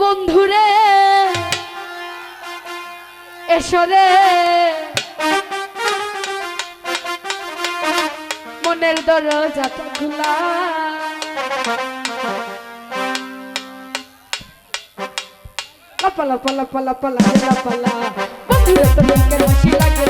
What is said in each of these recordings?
বন্ধুরে এসরে মনের দরজা তো খোলা। পালা পালা পালা পালা পালা বন্ধুরে তো লোকের বসি লাগে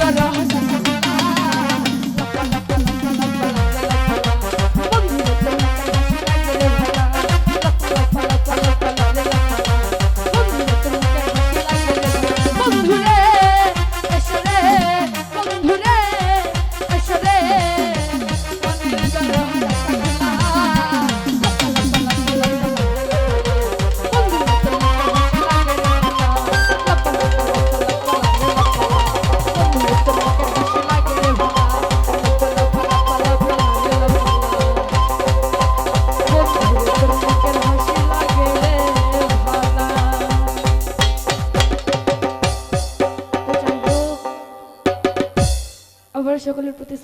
sana সকলের প্রতি